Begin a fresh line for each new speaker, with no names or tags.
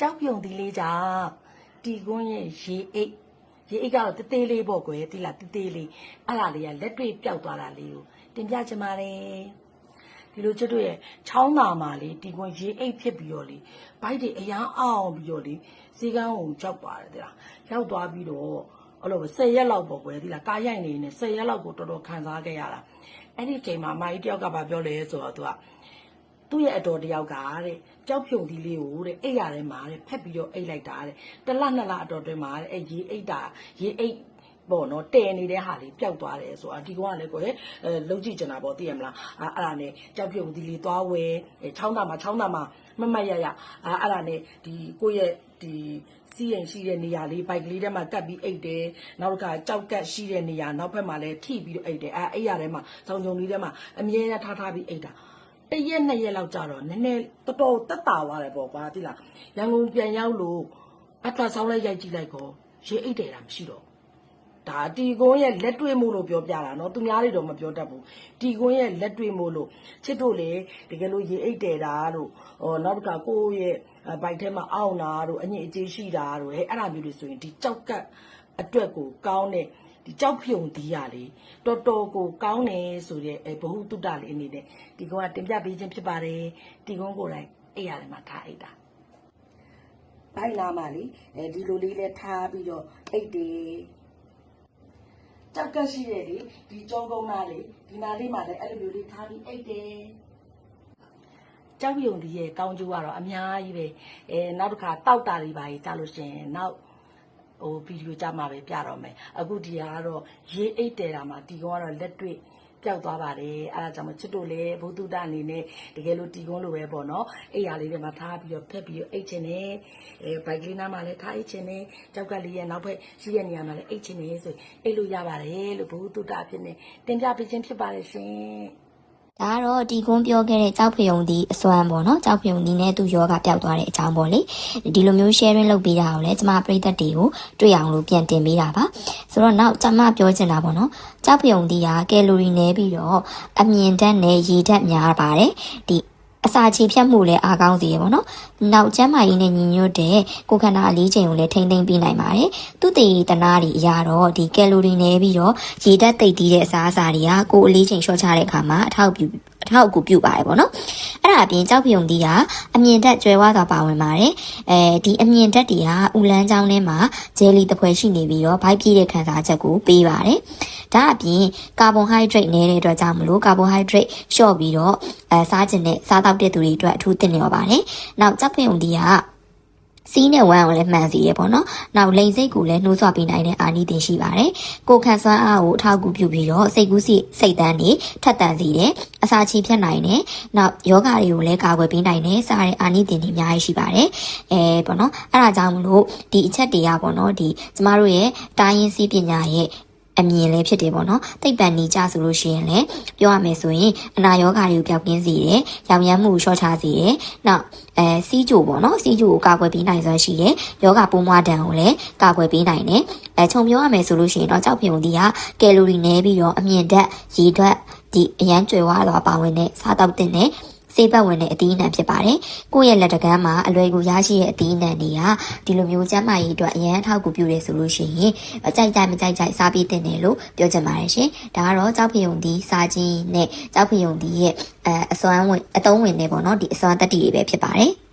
ကြောက်ပြုံသီးလေးကြောင့်တီကွန်းရဲ့ရေအိတ်ရေအိတ်ကတော့တေးသေးလေးပေါ့ကွယ်တိလားတေးသေးလေးအဲ့ဒါလေးကလက်တွေ့ပျောက်သွားတာလေးကိုတင်ပြချင်ပါတယ်ဒီလိုချွတ်တို့ရဲ့ချောင်းသာမှာလေတီကွန်းရေအိတ်ဖြစ်ပြီးတော့လေဘိုက်တွေအရန်အောင်ပြီးတော့လေစီကန်းကိုကြောက်ပါတယ်တိလားရောက်သွားပြီးတော့အဲ့လိုပဲ10ရက်လောက်ပေါ့ကွယ်ဒီလားကားရိုက်နေနေ10ရက်လောက်ကိုတော်တော်ခံစားခဲ့ရတာအဲ့ဒီအချိန်မှာအမကြီးတယောက်ကဘာပြောလဲဆိုတော့သူက သူ့ရဲ့အတော်တယောက်ကတဲ့ကြောက်ဖြုံသီးလေးကိုတဲ့အိတ်ရထဲမှာတဲ့ဖက်ပြီးတော့အိတ်လိုက်တာတဲ့တစ်လနှစ်လအတော်တွင်းမှာတဲ့အဲ့ရေအိတ်တာရေအိတ်ပေါ့နော်တဲနေတဲ့ဟာလေးပျောက်သွားတယ်ဆိုတာဒီကောင်ကလည်းကိုယ်အဲလုံးကြည့်ကျင်တာပေါ့သိရမလားအာအဲ့ဒါနဲ့ကြောက်ဖြုံသီးလေးသွားဝဲအဲချောင်းသားမှာချောင်းသားမှာမမတ်ရရအာအဲ့ဒါနဲ့ဒီကိုယ့်ရဲ့ဒီစီးရင်ရှိတဲ့နေရာလေးဘိုက်ကလေးထဲမှာကတ်ပြီးအိတ်တယ်နောက်တစ်ခါကြောက်ကတ်ရှိတဲ့နေရာနောက်ဘက်မှာလည်းထိပြီးတော့အိတ်တယ်အဲအိတ်ရထဲမှာစောင်းကြုံလေးထဲမှာအမြဲတမ်းထားထားပြီးအိတ်တာ တရက်နှစ်ရက်လောက်ကြတော့နည်းနည်းတော်တော်တက်တာသွားတယ်ပေါ့ကွာတိလားရန်ကုန်ပြန်ရောက်လို့အထဆောင်းလိုက်ရိုက်ကြည့်လိုက်ကောရေအိတ်တယ်တာမရှိတော့ဒါတီကွန်းရဲ့လက်တွေ့မို့လို့ပြောပြတာနော်သူများတွေတော့မပြောတတ်ဘူးတီကွန်းရဲ့လက်တွေ့မို့လို့ချစ်တို့လေတကယ်လို့ရေအိတ်တယ်တာတို့ဟောနောက်တစ်ခါကိုယ့်ရဲ့ဘိုက်ထဲမှာအောင့်တာတို့အညစ်အကြေးရှိတာတို့ဟဲ့အဲ့ဒါမျိုးတွေဆိုရင်ဒီကြောက်ကတ်အတွက်ကိုကောင်းတဲ့ ဒီကြောက်ဖြုံဒီရလေတော်တော်ကိုကောင်းတယ်ဆိုတဲ့အဲဘ ഹു တုတ္တလေးအနေနဲ့ဒီကောင်ကတင်ပြပေးခြင်းဖြစ်ပါတယ်ဒီကောင်ကိုယ်တိုင်အိပ်ရတယ်မှာထားအိပ်တာဘိုင်နာမှာလေအဲဒီလိုလေးလဲထားပြီးတော့အိပ်တယ်ကြောက်ကက်ရှိတယ်လေဒီကြောကုန်းသားလေဒီနာလေးမှာလည်းအဲ့လိုမျိုးလေးထားပြီးအိပ်တယ်ကြောက်ပြုံဒီရဲ့ကောင်းကျိုးကတော့အများကြီးပဲအဲနောက်တစ်ခါတောက်တာတွေပါကြီးကြားလို့ရှရင်နောက် ဟိုဗီဒီယိုကြမှာပဲပြတော့မယ်အခုဒီဟာကတော့ရေးအိတ်တယ်တာမှာတီကုန်းကတော့လက်တွေ့ပျောက်သွားပါတယ်အဲဒါကြောင့်မချစ်တို့လည်းဘုသူတအနေနဲ့တကယ်လို့တီကုန်းလိုပဲပေါ့နော်အိတ်ရလေးတွေမှာထားပြီးတော့ဖက်ပြီးတော့အိတ်ချင်တယ်အဲဘိုက်ကလေးနားမှာလည်းထားအိတ်ချင်တယ်ကြောက်ကလေးရဲ့နောက်ဘက်ရှိတဲ့နေရာမှာလည်းအိတ်ချင်တယ်ဆိုရင်အိတ်လို့ရပါတယ်လို့ဘုသူတအဖြစ်နဲ့တင်ပြပေးခြင်းဖြစ်ပါတယ်ရှင်
ဒါကတော့ဒီကွန်းပြောခဲ့တဲ့ကြောက်ဖယုံဒီအစွမ်းပေါ့နော်ကြောက်ဖယုံဒီနဲ့သူ့ယောဂပျောက်သွားတဲ့အကြောင်းပေါ့လေဒီလိုမျိုး sharing လုပ်ပေးတာကိုလည်းကျမပရိသတ်တွေကိုတွေ့အောင်လို့ပြန်တင်ပေးတာပါဆိုတော့နောက်ကျမပြောချင်တာပေါ့နော်ကြောက်ဖယုံဒီကကယ်လိုရီနည်းပြီးတော့အမြင့်ဓာတ်နဲ့ရေဓာတ်များပါတယ်ဒီ အစာချေဖြတ်မှုလည်းအားကောင်းစေရပေါ့နော်။နောက်ကျန်းမာရေးနဲ့ညီညွတ်တဲ့ကိုယ်ခန္ဓာအလေးချိန်ကိုလည်းထိမ့်သိမ့်ပေးနိုင်ပါတယ်။သူတည်တနာတွေအရာတော့ဒီကယ်လိုရီနည်းပြီးတော့ရေဓာတ်သိပ်တီးတဲ့အစားအစာတွေကကိုယ်အလေးချိန်လျှော့ချတဲ့အခါမှာအထောက်ပြုအထောက်အကူပြုပါတယ်ပေါ့နော်။အဲ့ဒါအပြင်ကြောက်ပြုံတီးကအမြင့်ဓာတ်ကျွဲဝါးစွာပါဝင်ပါတယ်။အဲဒီအမြင့်ဓာတ်တွေကဥလန်းချောင်းထဲမှာဂျယ်လီတစ်ဖွဲရှိနေပြီးတော့ဗိုက်ပြည့်တဲ့ခံစားချက်ကိုပေးပါတယ်။ဒါအပြင်ကာဗွန်ဟိုက်ဒရိတ်နည်းတဲ့အတွက်ကြောင့်မလို့ကာဗွန်ဟိုက်ဒရိတ်လျှော့ပြီးတော့အဲစားခြင်းနဲ့စားတောက်တဲ့သူတွေအတွက်အထူးသင့်လျော်ပါတယ်။နောက်ကြောက်ပြုံတီးက စီးနဲ့ဝမ်းကိုလည်းမှန်စီရပေါ့နော်။နောက်လိန်စိတ်ကိုလည်းနှိုးဆွပေးနိုင်တဲ့အာနိသင်ရှိပါတယ်။ကိုယ်ခံစွမ်းအားကိုအထောက်အကူပြုပြီးတော့စိတ်ကူးစိစိတ်တန်းတွေထက်သန်စေတယ်။အစာချေဖြတ်နိုင်တယ်။နောက်ယောဂတွေကိုလည်းကာကွယ်ပေးနိုင်တယ်။စားတဲ့အာနိသင်တွေအများကြီးရှိပါတယ်။အဲပေါ့နော်။အဲ့ဒါကြောင့်မလို့ဒီအချက်တွေကပေါ့နော်ဒီကျမတို့ရဲ့တိုင်းရင်းစည်းပညာရဲ့ အမြင်လည်းဖြစ်တယ်ပေါ့နော်သိပ္ပံနီကြဆိုလို့ရှိရင်လည်းပြောရမယ်ဆိုရင်အနာရောဂါတွေကိုပျောက်ကင်းစေတယ်ရောင်ရမ်းမှုကိုလျှော့ချစေတယ်နောက်အဲစီးကြိုပေါ့နော်စီးကြိုကိုကာကွယ်ပေးနိုင်စွမ်းရှိတယ်ယောဂပိုးမွားတံကိုလည်းကာကွယ်ပေးနိုင်တယ်အဲခြုံပြောရမယ်ဆိုလို့ရှိရင်တော့ကြောက်ဖြုံဒီကကယ်လိုရီနည်းပြီးတော့အမြင့်ဓာတ်ရေဓာတ်ဒီအရန်ကျွယ်ဝသွားပါဝင်တဲ့စားတောက်တဲ့နဲ့ စေပတ်ဝင်တဲ့အသီးအနှံဖြစ်ပါတယ်။ကိုယ့်ရဲ့လက်တကမ်းမှာအလွယ်ကူရရှိတဲ့အသီးအနှံတွေကဒီလိုမျိုးကျန်းမာရေးအတွက်အရန်အထောက်အကူပြုတယ်ဆိုလို့ရှိရင်အကြိုက်ကြိုက်မကြိုက်ကြိုက်စားပြီးတင်တယ်လို့ပြောချင်ပါတယ်ရှင်။ဒါကတော့ကြောက်ဖယုံဒီစားခြင်းနဲ့ကြောက်ဖယုံဒီရဲ့အဲအစွမ်းဝင်အသုံးဝင်နေပေါ့နော်ဒီအစွမ်းတက်တီတွေပဲဖြစ်ပါတယ်။